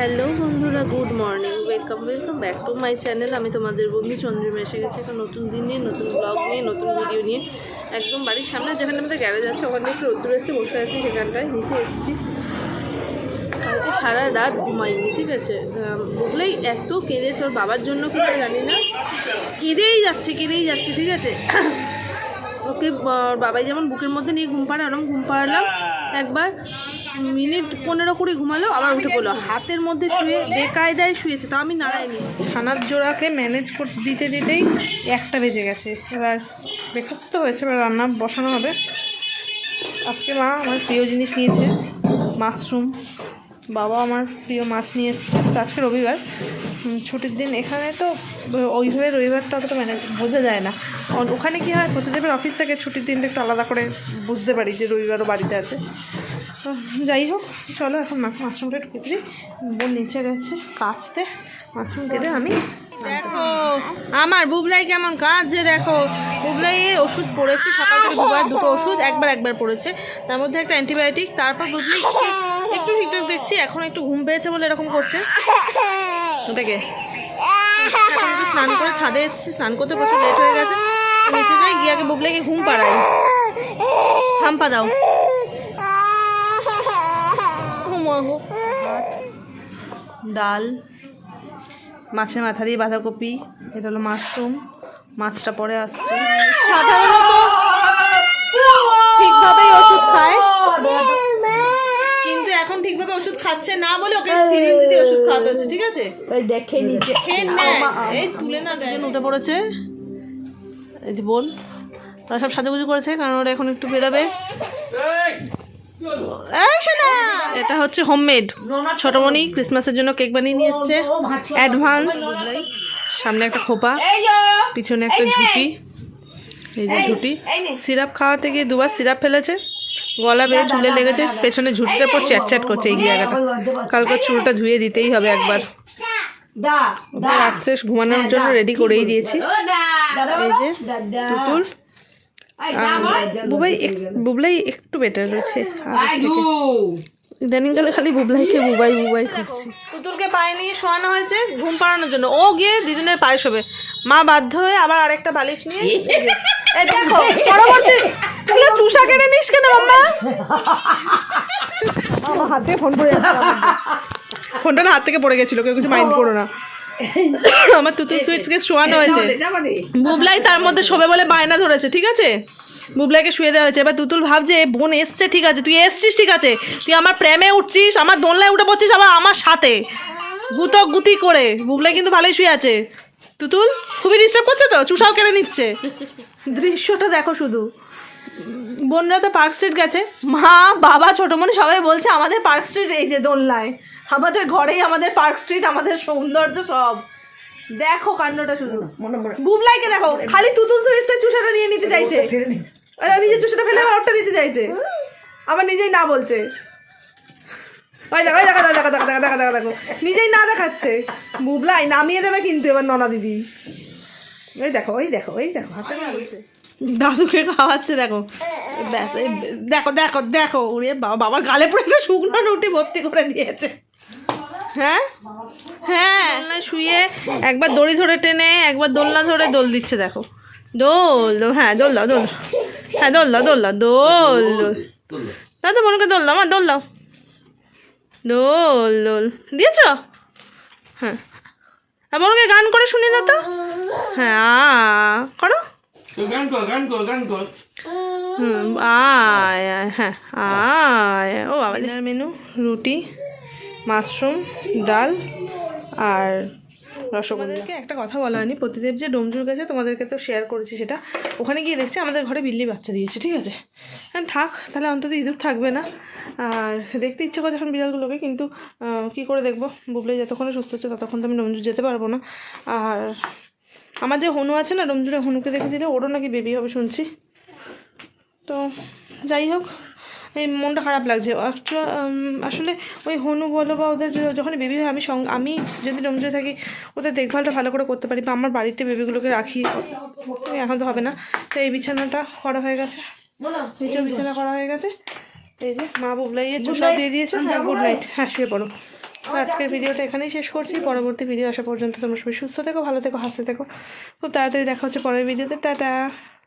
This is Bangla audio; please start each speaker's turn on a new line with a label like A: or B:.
A: হ্যালো বন্ধুরা good morning welcome welcome back to my channel. আমি তোমাদের বন্ধু চন্দ্রিমা এসে গেছি একটা নতুন দিন নিয়ে নতুন ব্লগ নিয়ে নতুন ভিডিও নিয়ে। একদম বাড়ির সামনে যেখানে আমাদের গ্যারেজ আছে ওখানে একটু রোদ্দুর এসে বসে আছি সেখানটায় নিচে এসেছি। কালকে সারা রাত ঘুমাইনি ঠিক আছে? আম, বুবলাই এত কেঁদেছে ওর বাবার জন্য কি জানি না। কেঁদেই যাচ্ছে কেঁদেই যাচ্ছে ঠিক আছে? ওকে বাবাই যেমন বুকের মধ্যে নিয়ে ঘুম পাড়ে ওরকম ঘুম পাড়ালাম। একবার মিনিট পনেরো কুড়ি ঘুমালো, আবার উঠে পড়ল। হাতের মধ্যে শুয়ে বেকায়দায় শুয়েছে, তাও আমি নাড়াইনি। ছানার জোড়াকে ম্যানেজ করতে দিতে দিতেই একটা বেজে গেছে। এবার ব্রেকফাস্ট তো হয়েছে, এবার রান্না বসানো হবে। আজকে মা আমার প্রিয় জিনিস নিয়েছে, মাশরুম। বাবা আমার প্রিয় মাছ নিয়ে এসেছে। তো আজকে রবিবার। ছুটির দিন এখানে তো ওইভাবে রবিবারটা অতটা মানে বোঝা যায় না। ওখানে কী হয় প্রতিদেবের অফিস থেকে ছুটির দিনটা একটু আলাদা করে বুঝতে পারি যে রবিবারও বাড়িতে আছে। তো যাই হোক চলো এখন মা- মাশরুমটা একটু কেটে দিই। বোন নিচে গেছে কাচতে। মাশরুম কেটে আমি দেখো আমার বুবলাই কেমন কাজ যে দেখো। বুবলাইয়ের ওষুধ পড়েছে সকাল থেকে দুবার দুটো ওষুধ একবার একবার পড়েছে। তার মধ্যে একটা অ্যান্টিবায়োটিক তারপর বুবলাই ঠিকঠাক দেখছি এখন একটু ঘুম পেয়েছে বলে এরকম করছে। ওটাকে। স্নান করে ছাদে এসেছি, স্নান করতে প্রচুর লেট হয়ে গেছে। নিচে যাই, গিয়ে আগে বুবলাইকে ঘুম পাড়াই। হাম্পা দাও। ডাল, মাছের মাথা দিয়ে বাঁধাকপি, এটা হলো মাশরুম। মাছটা পরে আসছে। সাধারণত ঠিকভাবেই ওষুধ খায়। ঠিকভাবে ওষুধ খাচ্ছে না বলে ওকে সিরিঞ্জ দিয়ে ওষুধ খাওয়াতে হচ্ছে ঠিক আছে?
B: দেখে নিচে
A: খেয়ে নে। এই তুলে না দেয়। উঠে পড়েছে। এই যে বোন তারা সব সাজুগুজু করেছে কারণ ওরা এখন একটু বেরোবে। এই এটা হচ্ছে হোমমেড ছোটমণি ক্রিসমাসের জন্য কেক বানিয়ে নিয়ে এসছে। অ্যাডভান্স সামনে একটা খোপা পিছনে একটা ঝুঁটি। এই যে ঝুঁটি। সিরাপ খাওয়াতে গিয়ে দুবার সিরাপ ফেলেছে। গলা বেয়ে চুলে লেগেছে পেছনে ঝুঁটিতে পর চ্যাট চ্যাট করছে এই জায়গাটা কালকে চুলটা ধুয়ে দিতেই হবে একবার রাত্রে ঘুমানোর জন্য রেডি করেই দিয়েছি এই যে বুবাই এক- বুবলাই একটু বেটার রয়েছে ইদানিংকালে খালি বুবলাইকে বুবাই বুবাই করছি পুতুলকে পায়ে নিয়ে শোয়ানো হয়েছে ঘুম পাড়ানোর জন্য ও গিয়ে দিদিনের পায়ে শোবে মা বাধ্য হয়ে আবার আরেকটা বালিশ নিয়ে এই দেখো পরবর্তী তুই চুষা কেটে নিস কেন মাম্মা আমার হাত ফোন পড়ে ফোনটা হাত থেকে পড়ে গেছিল কেউ কিছু মাইন্ড করো না। আমার তুতুল সুইটসকে শোয়ানো হয়েছে। বুবলাই তার মধ্যে শোবে বলে বায়না ধরেছে ঠিক আছে? বুবলাইকে শুয়ে দেওয়া হয়েছে। এবার তুতুল ভাবছে বোন এসছে ঠিক আছে? তুই এসছিস ঠিক আছে? তুই আমার প্রেমে উঠছিস আমার দোলনায় উঠে পড়ছিস আবার আমার সাথে। গুতক গুতি করে। বুবলাই কিন্তু ভালোই শুয়ে আছে। তুতুল খুবই ডিস্টার্ব করছে তো? চুষাও কেড়ে নিচ্ছে। দৃশ্যটা দেখো শুধু। বোনরা তো পার্ক স্ট্রিট গেছে। মা বাবা ছোট মনে সবাই বলছে আমাদের পার্ক স্ট্রিট এই যে দোলনায়। আমাদের ঘরেই আমাদের পার্ক স্ট্রিট আমাদের সৌন্দর্য সব। দেখো কাণ্ডটা শুধু। বুবলাইকে দেখো। খালি তুতুল সুইচটা চুষাটা নিয়ে নিতে চাইছে। আর নিজের চুষাটা ফেলে ওটা নিতে চাইছে। আবার নিজেই না বলছে। ওই দেখো ওই দেখো দেখো দেখো দেখো দেখো দেখো দেখো। নিজেই না দেখাচ্ছে। বুবলাই নামিয়ে দেবে কিন্তু এবার ননা দিদি। ওই দেখো ওই দেখো ওই দেখো হাতে বলছে। দাদুকে খাওয়াচ্ছে দেখো। ব্যাস দেখো দেখো দেখো ওরে বাবা বাবার গালে পড়ে একটা শুকনো রুটি ভর্তি করে দিয়েছে। হ্যাঁ? হ্যাঁ শুয়ে একবার দড়ি ধরে টেনে একবার দোলনা ধরে দোল দিচ্ছে দেখো। দোল হ্যাঁ দোল দাও দোল। হ্যাঁ দোল দাও দোল দাও দোল। দোল দাদা মনকে দোল দাও আমার দোল দাও। দোল দোল দিয়েছ? হ্যাঁ। হ্যাঁ গান করে শুনে দাও তো। হ্যাঁ আ, করো।
C: গান কর গান কর গান কর।
A: হুম আয় আয়, হ্যাঁ আয়। ও মেনু রুটি মাশরুম ডাল আর রসগোল্লাকে একটা কথা বলা হয়নি প্রতিদেব যে ডোমজুর গেছে, তোমাদেরকে তো শেয়ার করেছি সেটা। ওখানে গিয়ে দেখছি আমাদের ঘরে বিল্লি বাচ্চা দিয়েছে, ঠিক আছে? হ্যাঁ থাক, তাহলে অন্তত ইঁদুর থাকবে না। আর দেখতে ইচ্ছে করে যখন বিড়ালগুলোকে, কিন্তু কী করে দেখব? বুবলে যতক্ষণে সুস্থ হচ্ছে, ততক্ষণ তো আমি ডোমজুর যেতে পারব না। আর আমার যে হনু আছে না, ডোমজুরে হনুকে দেখেছিল, ওরও নাকি বেবি হবে, শুনছি। তো, যাই হোক। মনটা খারাপ লাগছে। আসলে ওই হনু বলো বা ওদের যখন বেবি হয় আমি সঙ্গ আমি যদি রমজে থাকি ওদের দেখভালটা ভালো করে করতে পারি বা আমার বাড়িতে বেবিগুলোকে রাখি এখন তো হবে না। তো এই বিছানাটা করা হয়ে গেছে। নিচেও বিছানা করা হয়ে গেছে। এই যে মা বুবলাইয়ের চুষাও দিয়ে দিয়েছে। হ্যাঁ গুড নাইট হ্যাঁ শুয়ে পড়ো। তো আজকের ভিডিওটা এখানেই শেষ করছি। পরবর্তী ভিডিও আসা পর্যন্ত তোমরা সবাই সুস্থ থেকো ভালো থেকো হাসতে থেকো। খুব তাড়াতাড়ি দেখা হচ্ছে পরের ভিডিওতে টাটা।